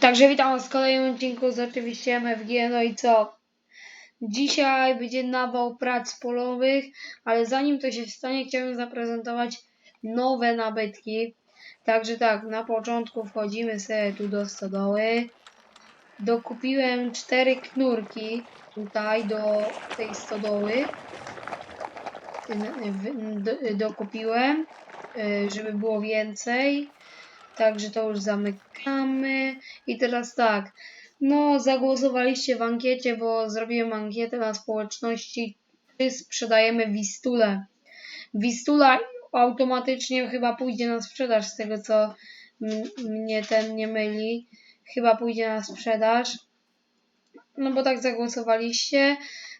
Także witam was w kolejnym odcinku z oczywiście MFG, no i co? Dzisiaj będzie nawał prac polowych, ale zanim to się stanie, chciałbym zaprezentować nowe nabytki. Także tak, na początku wchodzimy sobie tu do stodoły. Dokupiłem cztery knurki tutaj do tej stodoły. Dokupiłem, y, żeby było więcej. Także to już zamykamy. I teraz tak. No, zagłosowaliście w ankiecie, bo zrobiłem ankietę na społeczności, czy sprzedajemy Wistulę. Wistula automatycznie chyba pójdzie na sprzedaż, z tego co mnie ten nie myli. Chyba pójdzie na sprzedaż. No bo tak zagłosowaliście.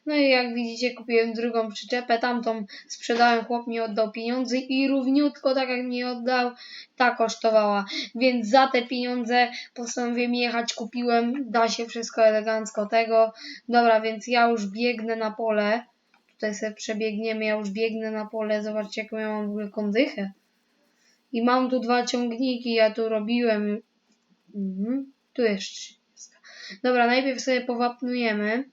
No i jak widzicie, kupiłem drugą przyczepę, tamtą sprzedałem, chłop mi oddał pieniądze i równiutko tak jak mi oddał, ta kosztowała. Więc za te pieniądze postanowiłem jechać, kupiłem, da się wszystko elegancko tego. Dobra, więc ja już biegnę na pole. Tutaj sobie przebiegniemy, ja już biegnę na pole, zobaczcie jaką ja mam w ogóle kondychę. I mam tu dwa ciągniki, ja tu robiłem. Mhm. Tu jeszcze. Dobra, najpierw sobie powapnujemy.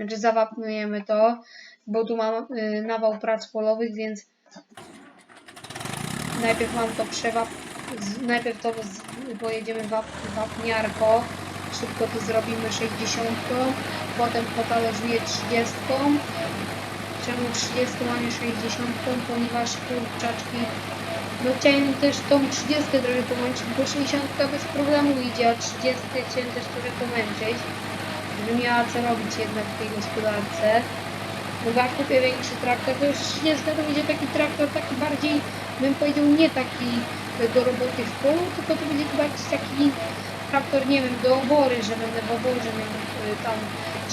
Znaczy zawapnujemy to, bo tu mam y, nawał prac polowych, więc najpierw mam to przewap... z- Najpierw to z, pojedziemy wap, wapniarko. Szybko to zrobimy 60, potem potależuję 30. Czemu 30, a nie 60? Ponieważ kurczaczki no chciałem też tą 30 trochę pomęczyć, bo 60 bez problemu idzie, a 30 chciałem też trochę pomęczyć, żeby miała co robić jednak w tej gospodarce. No jak kupię większy traktor, to już 30 to będzie taki traktor taki bardziej, bym powiedział, nie taki do roboty w polu, tylko to będzie jakiś taki traktor, nie wiem, do obory, że będę w oborze miał y, tam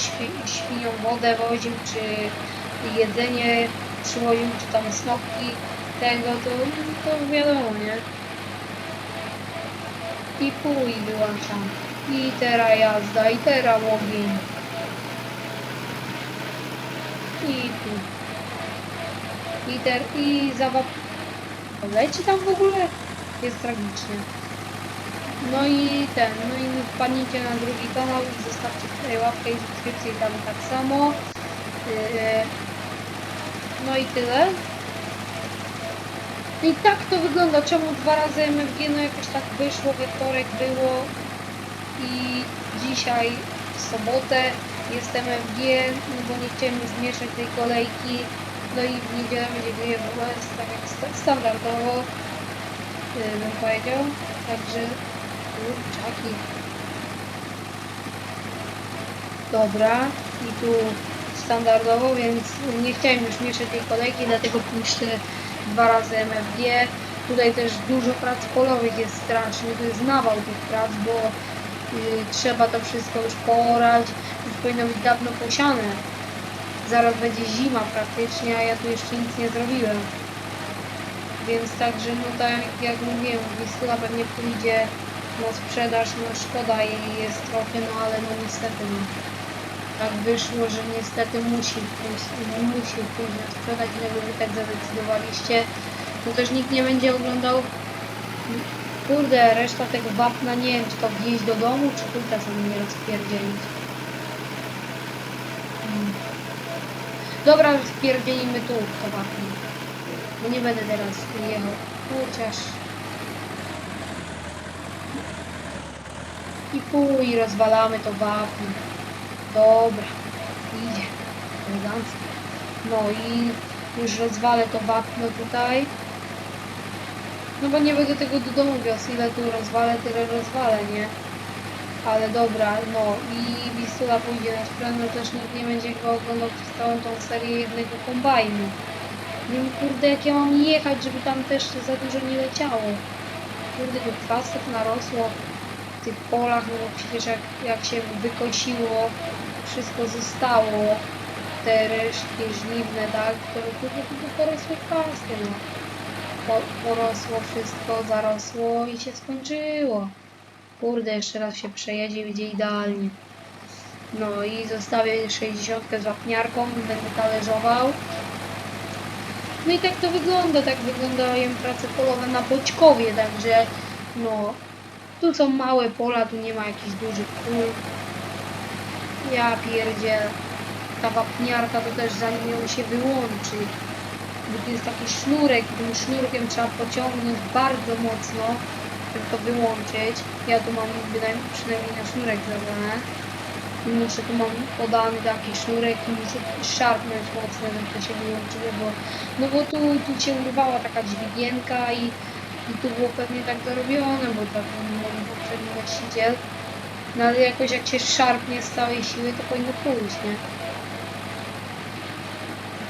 świ, świnią wodę woził, czy jedzenie przywoził, czy tam snopki tego, to, to wiadomo, nie? I pój wyłączam. I teraz jazda, i teraz ogień. I tu. I ter, i zawap... Leci tam w ogóle? Jest tragicznie. No i ten, no i wpadnijcie na drugi kanał, zostawcie tutaj łapkę i subskrypcję tam tak samo. Yy, no i tyle. I tak to wygląda. Czemu dwa razy MFG? No jakoś tak wyszło, we było i dzisiaj w sobotę jest MFG, no bo nie chciałem zmieszać tej kolejki. No i w niedzielę będzie GWS, tak jak sta- standardowo yy, bym powiedział. Także kurczaki. Dobra, i tu standardowo, więc nie chciałem już mieszać tej kolejki, dlatego puszczę dwa razy MFG. Tutaj też dużo prac polowych jest strasznie, to jest nawał tych prac, bo y, trzeba to wszystko już poorać, już powinno być dawno posiane. Zaraz będzie zima praktycznie, a ja tu jeszcze nic nie zrobiłem. Więc także, no tak jak mówiłem, Wistula pewnie pójdzie na sprzedaż, no szkoda jej jest trochę, no ale no niestety no. Tak wyszło, że niestety musi pójść, musi pójść na sprzedać, dlatego wy tak zadecydowaliście. No też nikt nie będzie oglądał. Kurde, reszta tego wapna, nie wiem, czy to wnieść do domu, czy tutaj sobie nie rozpierdzielić. Hmm. Dobra, rozpierdzielimy tu to wapno. Bo nie będę teraz jechał. Chociaż... I pój, rozwalamy to wapno. Dobra, idzie. Elegancko. No i już rozwalę to wapno tutaj. No bo nie będę tego do domu wiózł. Ile tu rozwalę, tyle rozwalę, nie? Ale dobra, no i Wistula pójdzie na sprzedaż, no też nikt nie będzie go oglądał przez całą tą serię jednego kombajnu. Nie wiem, kurde, jak ja mam jechać, żeby tam też za dużo nie leciało. Kurde, tych kwasów narosło w tych polach, no bo przecież jak, jak się wykosiło, wszystko zostało, te resztki żniwne, tak, to kurde, tylko porosły kwasy, no. Po, porosło wszystko, zarosło i się skończyło. Kurde, jeszcze raz się przejedzie będzie idealnie. No i zostawię 60 z wapniarką, będę talerzował. No i tak to wygląda, tak wyglądają prace polowe na Boćkowie, także no Tu są małe pola, tu nie ma jakichś dużych pól. Ja pierdzielę. Ta wapniarka to też zanim ją się wyłączy. Bo tu jest taki sznurek, tym sznurkiem trzeba pociągnąć bardzo mocno, żeby to wyłączyć. Ja tu mam przynajmniej na sznurek zabrane. I muszę, tu mam podany taki sznurek i muszę szarpnąć mocno, żeby to się wyłączyło, bo, no bo tu, tu się urwała taka dźwigienka i, i tu było pewnie tak zarobione, bo tak mówi poprzedni właściciel. No ale jakoś jak się szarpnie z całej siły, to powinno pójść, nie?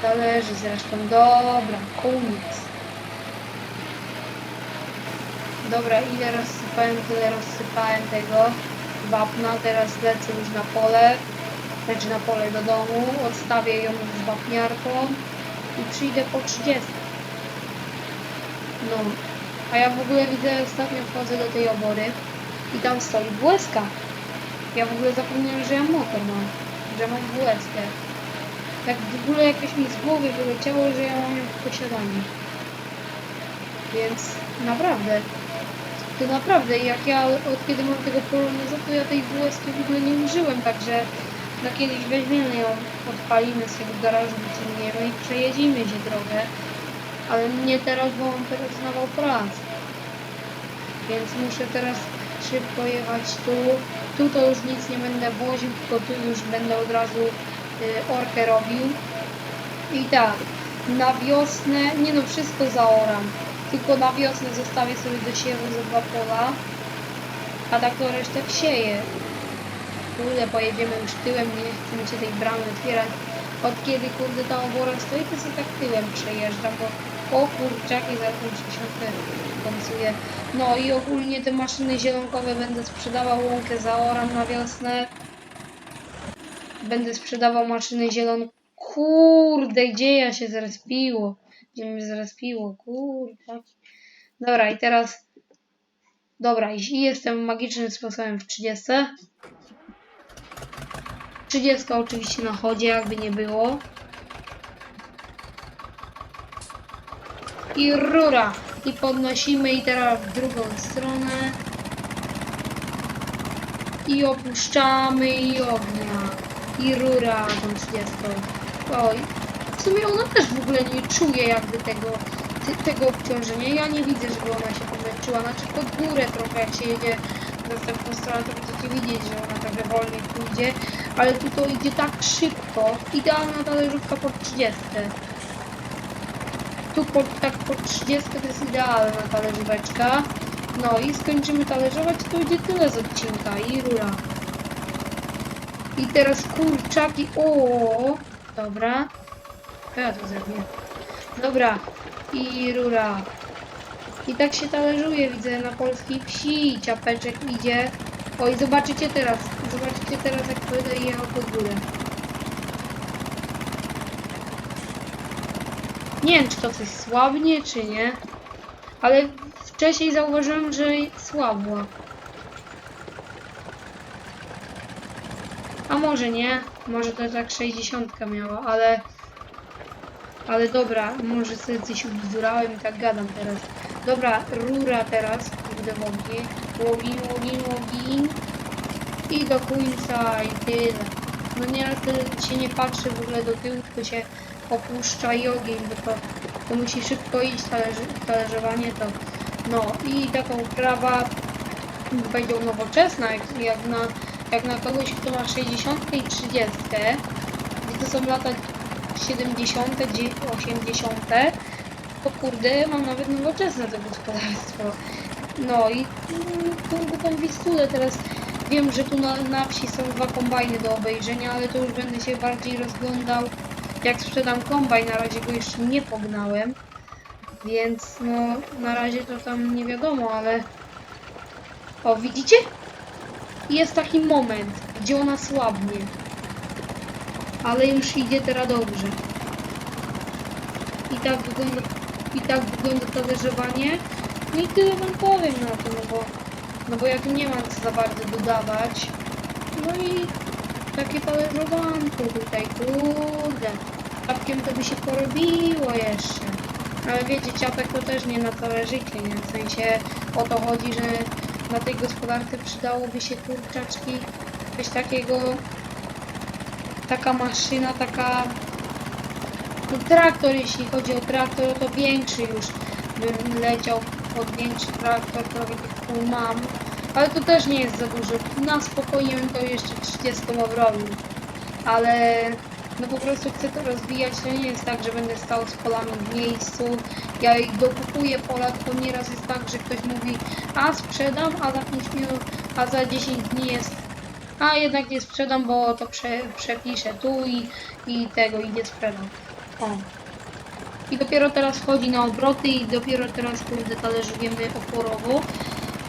Zależy zresztą. Dobra, koniec. Dobra, ile rozsypałem, tyle rozsypałem tego wapna. Teraz lecę już na pole, znaczy na pole do domu, odstawię ją z wapniarką i przyjdę po 30. No, a ja w ogóle widzę, ostatnio wchodzę do tej obory i tam stoi błeska. Ja w ogóle zapomniałem, że ja motor mam, że mam błeskę. Tak w ogóle jakoś mi z głowy wyleciało, że ja mam ją w posiadaniu. Więc naprawdę, to naprawdę, jak ja od kiedy mam tego poloneza, to ja tej WSK w ogóle nie użyłem, także no kiedyś weźmiemy ją, odpalimy sobie w garażu, wyciągniemy i przejedziemy się drogę. Ale nie teraz, bo mam teraz nawał prac. Więc muszę teraz szybko jechać tu. Tu to już nic nie będę woził, tylko tu już będę od razu orkę robił. I tak, na wiosnę, nie no, wszystko zaoram. Tylko na wiosnę zostawię sobie do siewu ze dwa pola, a tak to resztę wsieję. Kurde, pojedziemy już tyłem, nie chce mi się tej bramy otwierać. Od kiedy kurde ta obora stoi, to sobie tak tyłem przejeżdżam, bo o kurczaki za tą 60 końcuję. No i ogólnie te maszyny zielonkowe będę sprzedawał łąkę zaoram na wiosnę. Będę sprzedawał maszyny zielon... Kurde, gdzie ja się zrespiło? Gdzie mnie zrespiło? Kurde. Dobra, i teraz... Dobra, i jestem magicznym sposobem w 30. 30 oczywiście na chodzie, jakby nie było. I rura. I podnosimy i teraz w drugą stronę. I opuszczamy i ognia. I rura tą 30. Oj. W sumie ona też w ogóle nie czuje jakby tego, tego obciążenia. Ja nie widzę, żeby ona się pomęczyła. Znaczy pod górę trochę jak się jedzie w następną stronę, to będziecie widzieć, że ona trochę wolniej pójdzie. Ale tu to idzie tak szybko. Idealna talerzówka pod 30. Tu pod, tak pod 30 to jest idealna talerzóweczka. No i skończymy talerzować, to będzie tyle z odcinka i rura. I teraz kurczaki. O, dobra. To ja to zrobię. Dobra. I rura. I tak się talerzuje, widzę na polskiej wsi. Ciapeczek idzie. Oj, zobaczycie teraz. Zobaczycie teraz, jak będę jechał pod górę. Nie wiem, czy to coś słabnie, czy nie. Ale wcześniej zauważyłem, że słabła. A może nie. Może to tak 60 miała, ale... Ale dobra, może sobie coś ubzdurałem i tak gadam teraz. Dobra, rura teraz, kurde w ogień. Łogin, łogin, łogin. I do końca i tyle. No nieraz się nie patrzy w ogóle do tyłu, tylko się opuszcza i ogień, bo to, to musi szybko iść talerzy, talerzowanie to. No i taka uprawa powiedział nowoczesna, jak, jak, na, jak na kogoś, kto ma 60 i 30, gdzie to są lata 70, dzie- 80, to kurde, mam nawet nowoczesne to gospodarstwo. No i tą, tą wistulę teraz wiem, że tu na, na wsi są dwa kombajny do obejrzenia, ale to już będę się bardziej rozglądał jak sprzedam kombajn, na razie go jeszcze nie pognałem, więc no na razie to tam nie wiadomo, ale o widzicie? Jest taki moment, gdzie ona słabnie, ale już idzie teraz dobrze. I tak wygląda, i tak wygląda talerzowanie. No i tyle wam powiem na to, no bo, no bo ja tu nie mam co za bardzo dodawać. No i takie talerzowanko tutaj, kurde. Czapkiem to by się porobiło jeszcze. Ale wiecie, ciapek to też nie na całe życie, nie? W sensie o to chodzi, że na tej gospodarce przydałoby się kurczaczki, coś takiego, taka maszyna, taka no, traktor, jeśli chodzi o traktor, to większy już bym leciał pod większy traktor, prawie pół mam, ale to też nie jest za dużo, na spokojnie to jeszcze 30 obrobił, ale no po prostu chcę to rozwijać, to nie jest tak, że będę stał z polami w miejscu, ja dokupuję pola, tylko nieraz jest tak, że ktoś mówi, a sprzedam, a za 5 minut, a za 10 dni jest, a jednak nie sprzedam, bo to prze, przepiszę tu i, i tego, i nie sprzedam. O. I dopiero teraz wchodzi na obroty i dopiero teraz kurde talerzujemy oporowo.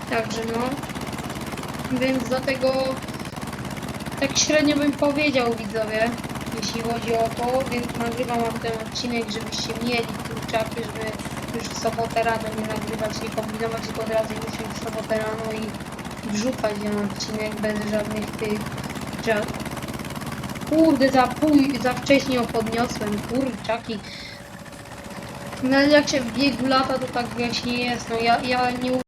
Także no. Więc dlatego tak średnio bym powiedział widzowie, jeśli chodzi o to, więc nagrywam wam ten odcinek, żebyście mieli kurczaki, żeby już w sobotę rano nie nagrywać, nie kombinować, tylko od razu musieć w sobotę rano i wrzucać ten odcinek bez żadnych tych że Kurde, za pój, za wcześnie ją podniosłem, kurczaki. No jak się w biegu lata, to tak właśnie jest, no ja, ja nie